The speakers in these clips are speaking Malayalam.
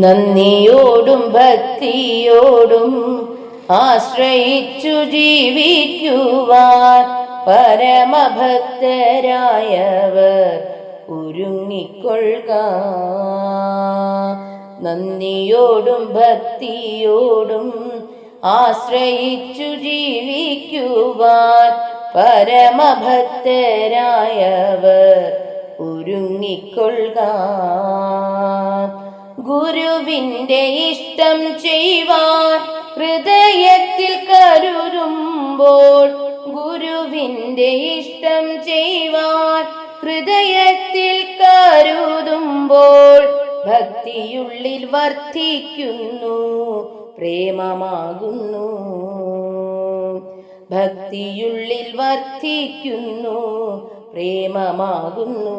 നന്ദിയോടും ഭക്തിയോടും ആശ്രയിച്ചു ജീവിക്കുവാൻ പരമഭക്തരായവർ ഒരുങ്ങിക്കൊള്ളുക. നന്ദിയോടും ഭക്തിയോടും ആശ്രയിച്ചു ജീവിക്കുവാൻ പരമഭക്തരായവർ ഒരുങ്ങിക്കൊള്ളുക. ഗുരുവിന്റെ ഇഷ്ടം ചെയ്യുവാൻ ഹൃദയത്തിൽ കരുതുമ്പോൾ ഗുരുവിന്റെ ഇഷ്ടം ചെയ്യുവാൻ ഹൃദയത്തിൽ കരുതുമ്പോൾ ഭക്തിയുള്ളിൽ വർദ്ധിക്കുന്നു പ്രേമമാകുന്നു. ഭക്തിയുള്ളിൽ വർദ്ധിക്കുന്നു പ്രേമമാകുന്നു.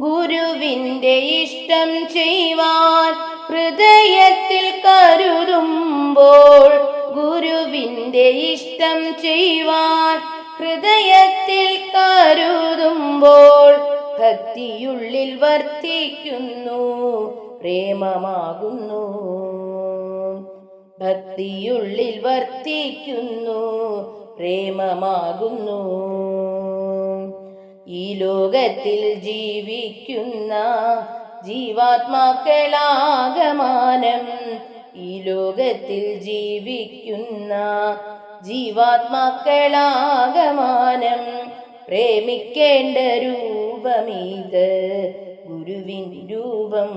ഗുരുവിന്റെ ഇഷ്ടം ചെയ്യുവാൻ ഹൃദയത്തിൽ കരുതുമ്പോൾ ഗുരുവിന്റെ ഇഷ്ടം ചെയ്യുവാൻ ഹൃദയത്തിൽ കരുതുമ്പോൾ ഭക്തിയുള്ളിൽ വർദ്ധിക്കുന്നു പ്രേമമാകുന്നു. ഭക്തിയുള്ളിൽ വർദ്ധിക്കുന്നു പ്രേമമാകുന്നു. ഈ ലോകത്തിൽ ജീവിക്കുന്ന ജീവാത്മാക്കളാകമാനം ഈ ലോകത്തിൽ ജീവിക്കുന്ന ജീവാത്മാക്കളാകമാനം പ്രേമിക്കേണ്ട രൂപമീത് ഗുരുവിൻ രൂപം.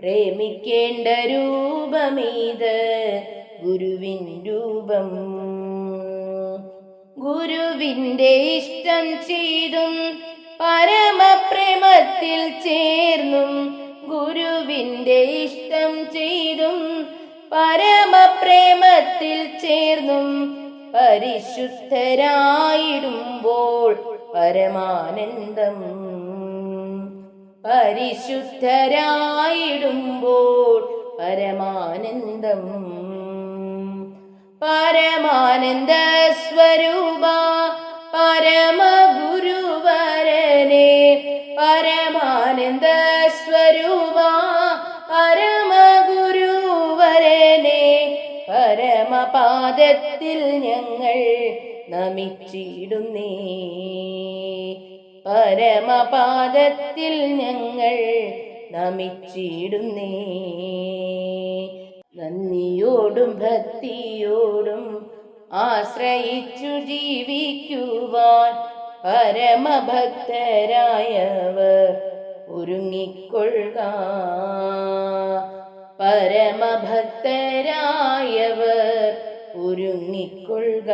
പ്രേമിക്കേണ്ട രൂപമീത് ഗുരുവിൻ രൂപം. ഗുരുവിന്റെ ഇഷ്ടം ചെയ്തും പരമപ്രേമത്തിൽ ചേർന്നും ഗുരുവിന്റെ ഇഷ്ടം ചെയ്തും പരമപ്രേമത്തിൽ ചേർന്നും പരിശുദ്ധരായിടുമ്പോൾ പരമാനന്ദം. പരിശുദ്ധരായിടുമ്പോൾ പരമാനന്ദം. പരമാനന്ദ സ്വരൂപ പരമഗുരുവരനെ പരമാനന്ദ സ്വരൂപ പരമഗുരുവരനെ പരമപാദത്തിൽ ഞങ്ങൾ നമിച്ചിടുന്നേ. പരമപാദത്തിൽ ഞങ്ങൾ നമിച്ചിടുന്നേ. നന്ദിയോടും ഭക്തിയോടും ആശ്രയിച്ചു ജീവിക്കുവാൻ പരമഭക്തരായവർ ഒരുങ്ങിക്കൊള്ളുക. പരമഭക്തരായവർ ഒരുങ്ങിക്കൊള്ളുക.